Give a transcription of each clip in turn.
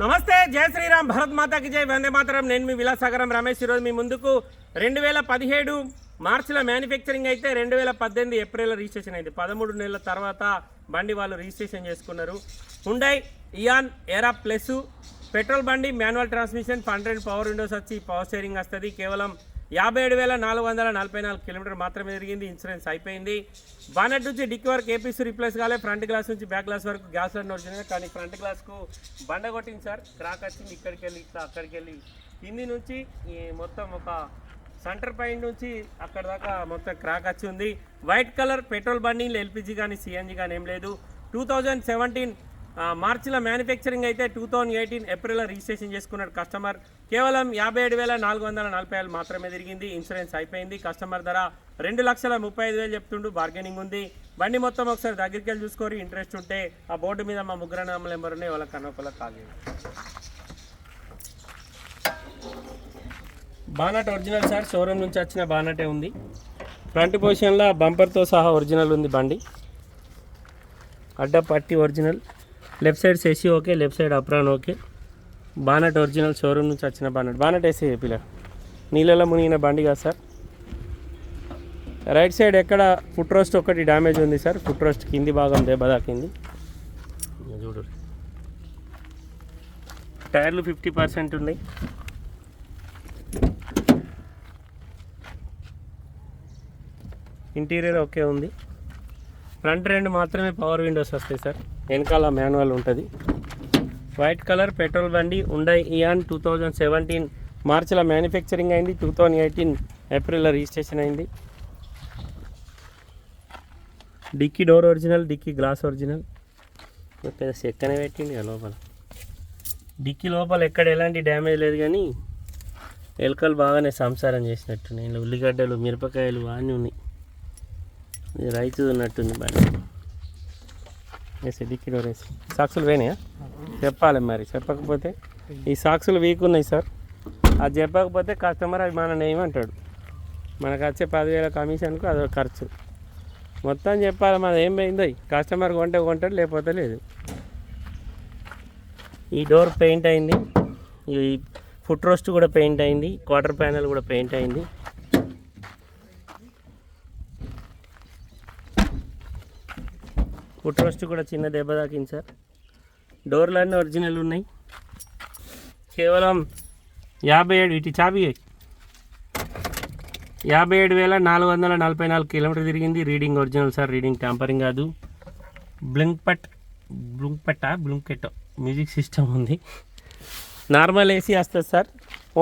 నమస్తే జై శ్రీరామ్ భరత్ మాతాకి జై వందే మాతరం. నేను మీ విలాసాగరం రమేష్. ఈరోజు మీ ముందుకు రెండు వేల పదిహేడు మార్చిలో మ్యానుఫ్యాక్చరింగ్ అయితే రెండు వేల పద్దెనిమిది ఏప్రిల్లో రిజిస్ట్రేషన్ అయింది. పదమూడు నెలల తర్వాత బండి వాళ్ళు రిజిస్ట్రేషన్ చేసుకున్నారు. Hyundai Eon Era plus petrol బండి manual transmission hundred power windows వచ్చి పవర్ స్టీరింగ్ వస్తుంది. కేవలం యాభై ఏడు వేల నాలుగు వందల నలభై నాలుగు కిలోమీటర్ మాత్రమే జరిగింది ఇన్సూరెన్స్ అయిపోయింది. బానెట్ నుంచి డిక్కి వరకు ఏపీసీ రిప్లేస్ కాలే ఫ్రంట్ గ్లాస్ నుంచి బ్యాక్ గ్లాస్ వరకు గ్యాస్ లైన్ వచ్చింది కానీ ఫ్రంట్ గ్లాస్కు బండ కొట్టింది సార్. క్రాక్ వచ్చింది ఇక్కడికి వెళ్ళి ఇట్లా అక్కడికి వెళ్ళి. కింది నుంచి ఈ మొత్తం ఒక సెంటర్ పాయింట్ నుంచి అక్కడ దాకా మొత్తం క్రాక్ వచ్చి ఉంది. వైట్ కలర్ పెట్రోల్ బండి ఎల్పిజి కానీ సిఎన్జి కానీ ఏం లేదు. టూ థౌజండ్ సెవెంటీన్ మార్చిలో మ్యానుఫ్యాక్చరింగ్ అయితే టూ థౌజండ్ ఎయిటీన్ ఏప్రిల్లో రిజిస్ట్రేషన్ చేసుకున్నాడు కస్టమర్. కేవలం యాభై ఏడు వేల నాలుగు వందల నలభై ఏళ్ళు మాత్రమే తిరిగింది. ఇన్సూరెన్స్ అయిపోయింది. కస్టమర్ ధర రెండు లక్షల ముప్పై ఐదు వేలు చెప్తుండు. బార్గెనింగ్ ఉంది. బండి మొత్తం ఒకసారి దగ్గరికి వెళ్ళి చూసుకొని ఇంట్రెస్ట్ ఉంటే ఆ బోర్డు మీద మా ముగ్గురు నామల నెంబర్ ఉన్నాయి. వాళ్ళ కన్నొకళ్ళకి call bonnet original sir. Showroom నుంచి వచ్చిన బానటే ఉంది. ఫ్రంట్ పొజిషన్లో బంపర్తో సహా ఒరిజినల్ ఉంది బండి. అడ్డ పట్టి original. Left side సెసి okay left side apron okay bonnet original showroom నుంచి వచ్చిన బానట్ బానట్ వేసి పిల్ల నీళ్ళలో మునిగిన బండి కదా సార్ రైట్ సైడ్ ఎక్కడ ఫుట్ రోస్ట్ ఒకటి డ్యామేజ్ ఉంది సార్ ఫుట్ రోస్ట్ కింది భాగం దెబ్బ తాకింది. చూడు. టైర్లు ఫిఫ్టీ పర్సెంట్ ఉన్నాయి. ఇంటీరియర్ ఓకే ఉంది. ఫ్రంట్ రెండు మాత్రమే పవర్ విండోస్ వస్తాయి సార్ వెనకాల మాన్యువల్ ఉంటుంది. వైట్ కలర్ పెట్రోల్ బండి Hyundai Eon two thousand seventeen మార్చిలో మ్యానుఫ్యాక్చరింగ్ అయింది. టూ థౌజండ్ ఎయిటీన్ ఏప్రిల్లో రిజిస్ట్రేషన్ అయింది. Dickey door original dickey glass original. పెద్ద చెక్కనే పెట్టింది లోపల. డిక్కీ లోపల ఎక్కడ ఎలాంటి డ్యామేజ్ లేదు కానీ ఎలుకలు బాగానే సంసారం చేసినట్టు నేను ఉల్లిగడ్డలు మిరపకాయలు అన్నీ ఉన్నాయి. రైతు ఉన్నట్టుంది బండి. వేసి డిక్కీ డోర్ వేసి సాక్సులు పోయినాయా చెప్పాలి మరి చెప్పకపోతే? ఈ సాక్సులు వీక్ ఉన్నాయి సార్ అది చెప్పకపోతే కస్టమర్ అది మన ఏమంటాడు మనకు వచ్చే పదివేల కమిషన్కు అదో ఖర్చు. మొత్తం చెప్పాలి మన ఏం పోయిందో? కస్టమర్ కొంటే కొంటాడు లేకపోతే లేదు. ఈ డోర్ పెయింట్ అయింది ఈ ఫుట్ రోస్ట్ కూడా పెయింట్ అయింది క్వార్టర్ ప్యానల్ కూడా పెయింట్ అయింది. ఫుట్ రోస్ట్ కూడా చిన్న దెబ్బ తాకింది సార్. డోర్లన్నీ ఒరిజినల్ ఉన్నాయి. కేవలం యాభై ఏడు ఇటు చాబి యాభై ఏడు వేల నాలుగు వందల నలభై నాలుగు కిలోమీటర్ తిరిగింది. Reading original sir reading tampering కాదు. బ్లింక్ పట్ బ్లింక్ పట్టా మ్యూజిక్ సిస్టమ్ ఉంది. నార్మల్ ఏసీ వస్తుంది sir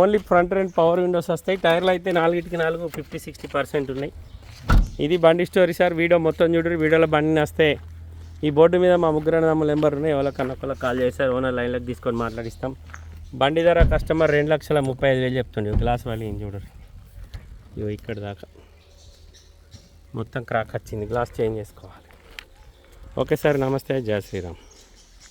only front and power windows వస్తాయి. టైర్లు అయితే నాలుగిటికి నాలుగు ఫిఫ్టీ సిక్స్టీ పర్సెంట్ ఉన్నాయి. ఇది బండి స్టోరీ సార్ వీడియో మొత్తం చూడరు. వీడియోలో బండిని వస్తే ఈ బోర్డు మీద మా ముగ్గురు నమ్మ నెంబర్ ఉన్నాయి. ఎవరికన్నా ఒకళ్ళకి కాల్ చేస్తారు ఓనర్ లైన్లోకి తీసుకొని మాట్లాడిస్తాం. బండి ధర కస్టమర్ రెండు లక్షల ముప్పై ఐదు వేలు చెప్తుండే. గ్లాస్ వాళ్ళు ఏం చూడరు. ఇగో ఇక్కడ దాకా. మొత్తం క్రాక్ వచ్చింది. గ్లాస్ చేంజ్ చేసుకోవాలి. ఓకే సార్ నమస్తే. జయ శ్రీరామ్.